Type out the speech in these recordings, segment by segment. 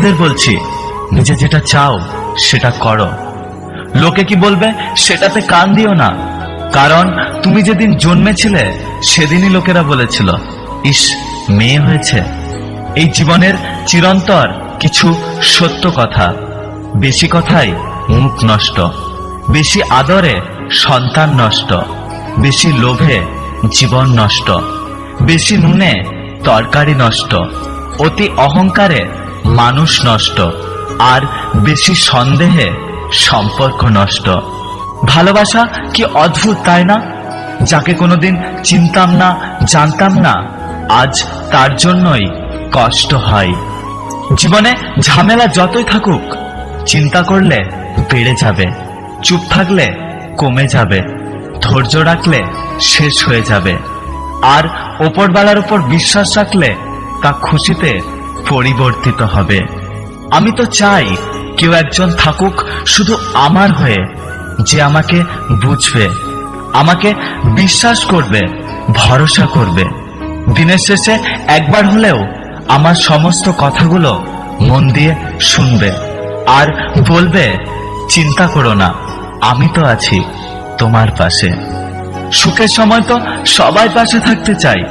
মেয়েদের বলছি, নিজে যেটা চাও, সেটা করো। লোকে কি বলবে, সেটাতে কান দিও না। কারণ তুমি যেদিন জন্মেছিলে, সেদিনই লোকেরা বলেছিল, ইস, মেয়ে হয়েছে। এই জীবনের চিরন্তর কিছু সত্য কথা। বেশি কথাই মুখ নষ্ট। বেশি আদরে সন্তান নষ্ট। বেশি লোভে জীবন নষ্ট। বেশি নুনে তরকারি নষ্ট। অতি অহংকারে মানুষ নষ্ট, আর বেশি সন্দেহে সম্পর্ক নষ্ট। ভালোবাসা কি অদ্ভুত, তাই না? যাকে কোনোদিন চিনতাম না, জানতাম না, আজ তার জন্যই কষ্ট হয়। জীবনে ঝামেলা যতই থাকুক, চিন্তা করলে বেড়ে যাবে, চুপ থাকলে কমে যাবে, ধৈর্য রাখলে শেষ হয়ে যাবে, আর ওপরবেলার উপর বিশ্বাস রাখলে তা খুশিতে পরিবর্তিত হবে। আমি তো চাই কেউ একজন থাকুক শুধু আমার হয়ে, যে আমাকে বুঝবে, আমাকে বিশ্বাস করবে, ভরসা করবে। দিনের শেষে একবার হলেও আমার সমস্ত কথাগুলো মন দিয়ে শুনবে আর বলবে, চিন্তা করো না, আমি তো আছি তোমার পাশে। সুখের সময় তো সবাই পাশে থাকতে চাই।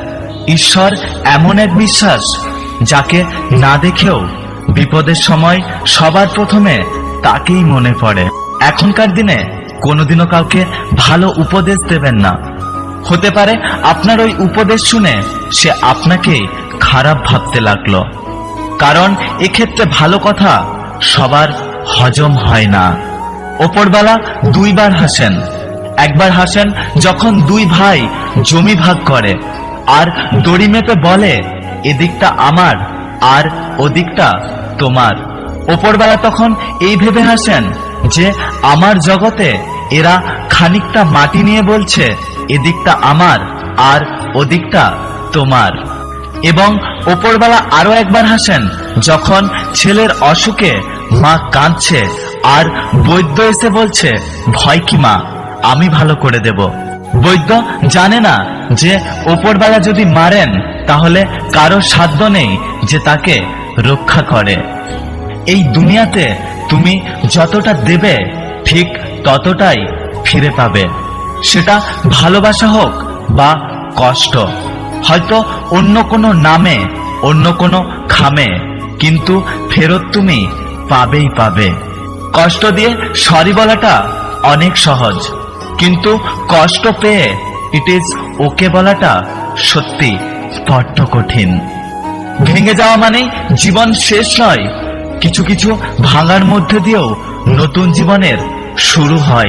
ঈশ্বর এমন এক বিশ্বাস যাকে না দেখেও বিপদের সময় সবার প্রথমে তাকেই মনে পড়ে। এখনকার দিনে কোনোদিনও কাউকে ভালো উপদেশ দেবেন না। হতে পারে আপনার ওই উপদেশ শুনে সে আপনাকে খারাপ ভাবতে লাগল। কারণ এক্ষেত্রে ভালো কথা সবার হজম হয় না। ওপরবেলা দুইবার হাসেন। একবার হাসেন যখন দুই ভাই জমি ভাগ করে, আর দড়ি মেপে বলে এদিকটা আমার আর ওদিকটা তোমার। ওপরবেলা তখন এই ভেবে হাসেন যে আমার জগতে এরা খানিকটা মাটি নিয়ে বলছে, এদিকটা আমার আর ওদিকটা তোমার। এবং ওপরবেলা আরও একবার হাসেন, যখন ছেলের অসুখে মা কাঁদছে আর বৈদ্য এসে বলছে, ভয় কি মা, আমি ভালো করে দেব। বৈদ্য জানে না যে ওপরবেলা যদি মারেন, তাহলে কারও সাধ্য নেই যে তাকে রক্ষা করে। এই দুনিয়াতে তুমি যতটা দেবে, ঠিক ততটাই ফিরে পাবে। সেটা ভালোবাসা হোক বা কষ্ট, হয়তো অন্য কোনো নামে, অন্য কোনো খামে, কিন্তু ফেরত তুমি পাবেই পাবে। কষ্ট দিয়ে সরি বলাটা অনেক সহজ। কিন্তু কষ্ট পেয়ে ইট ইজ ওকে বলাটা সত্যি স্পষ্ট কঠিন। ভেঙে যাওয়া মানে জীবন শেষ নয়, কিছু কিছু ভাঙার মধ্যে দিয়েও নতুন জীবনের শুরু হয়।